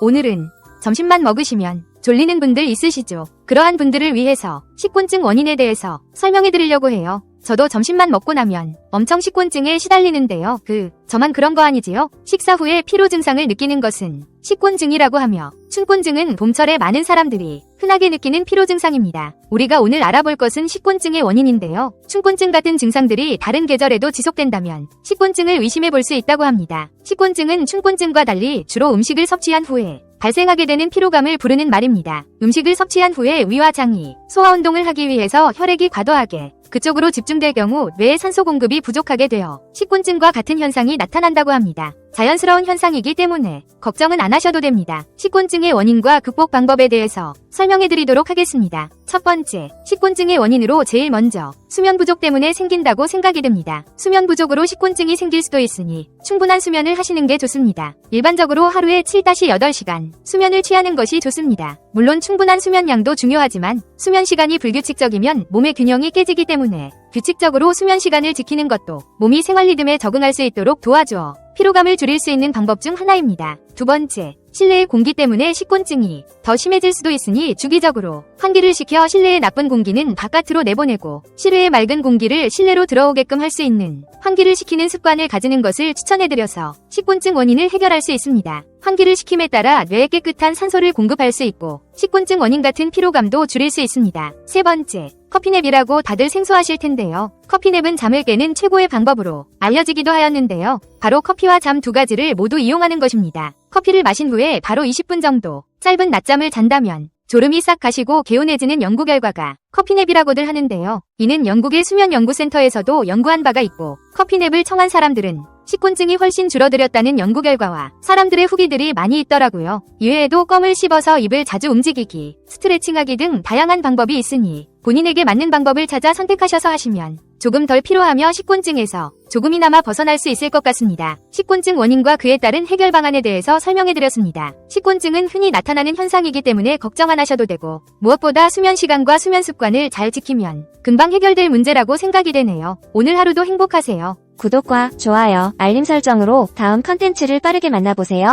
오늘은 점심만 먹으시면 졸리는 분들 있으시죠? 그러한 분들을 위해서 식곤증 원인에 대해서 설명해 드리려고 해요. 저도 점심만 먹고 나면 엄청 식곤증에 시달리는데요. 그, 저만 그런 거 아니지요? 식사 후에 피로 증상을 느끼는 것은 식곤증이라고 하며 춘곤증은 봄철에 많은 사람들이 흔하게 느끼는 피로 증상입니다. 우리가 오늘 알아볼 것은 식곤증의 원인인데요. 춘곤증 같은 증상들이 다른 계절에도 지속된다면 식곤증을 의심해 볼 수 있다고 합니다. 식곤증은 춘곤증과 달리 주로 음식을 섭취한 후에 발생하게 되는 피로감을 부르는 말입니다. 음식을 섭취한 후에 위와 장이 소화 운동을 하기 위해서 혈액이 과도하게 그쪽으로 집중될 경우 뇌의 산소 공급이 부족하게 되어 식곤증과 같은 현상이 나타난다고 합니다. 자연스러운 현상이기 때문에 걱정은 안 하셔도 됩니다. 식곤증의 원인과 극복 방법에 대해서 설명해 드리도록 하겠습니다. 첫 번째, 식곤증의 원인으로 제일 먼저 수면 부족 때문에 생긴다고 생각이 됩니다. 수면 부족으로 식곤증이 생길 수도 있으니 충분한 수면을 하시는 게 좋습니다. 일반적으로 하루에 7-8시간 수면을 취하는 것이 좋습니다. 물론 충분한 수면 양도 중요하지만 수면 시간이 불규칙적이면 몸의 균형이 깨지기 때문에 규칙적으로 수면 시간을 지키는 것도 몸이 생활 리듬에 적응할 수 있도록 도와주어 피로감을 줄일 수 있는 방법 중 하나입니다. 두 번째, 실내의 공기 때문에 식곤증이 더 심해질 수도 있으니 주기적으로 환기를 시켜 실내의 나쁜 공기는 바깥으로 내보내고 실외의 맑은 공기를 실내로 들어오게끔 할 수 있는 환기를 시키는 습관을 가지는 것을 추천해드려서 식곤증 원인을 해결할 수 있습니다. 환기를 시킴에 따라 뇌에 깨끗한 산소를 공급할 수 있고 식곤증 원인 같은 피로감도 줄일 수 있습니다. 세 번째, 커피냅이라고 다들 생소하실 텐데요. 커피냅은 잠을 깨는 최고의 방법으로 알려지기도 하였는데요. 바로 커피와 잠 두 가지를 모두 이용하는 것입니다. 커피를 마신 후에 바로 20분 정도 짧은 낮잠을 잔다면 졸음이 싹 가시고 개운해지는 연구 결과가 커피냅이라고들 하는데요. 이는 영국의 수면연구센터에서도 연구한 바가 있고 커피냅을 청한 사람들은 식곤증이 훨씬 줄어들었다는 연구 결과와 사람들의 후기들이 많이 있더라고요. 이외에도 껌을 씹어서 입을 자주 움직이기, 스트레칭하기 등 다양한 방법이 있으니 본인에게 맞는 방법을 찾아 선택하셔서 하시면 조금 덜 피로하며 식곤증에서 조금이나마 벗어날 수 있을 것 같습니다. 식곤증 원인과 그에 따른 해결 방안에 대해서 설명해드렸습니다. 식곤증은 흔히 나타나는 현상이기 때문에 걱정 안 하셔도 되고 무엇보다 수면 시간과 수면 습관을 잘 지키면 금방 해결될 문제라고 생각이 되네요. 오늘 하루도 행복하세요. 구독과 좋아요, 알림 설정으로 다음 컨텐츠를 빠르게 만나보세요.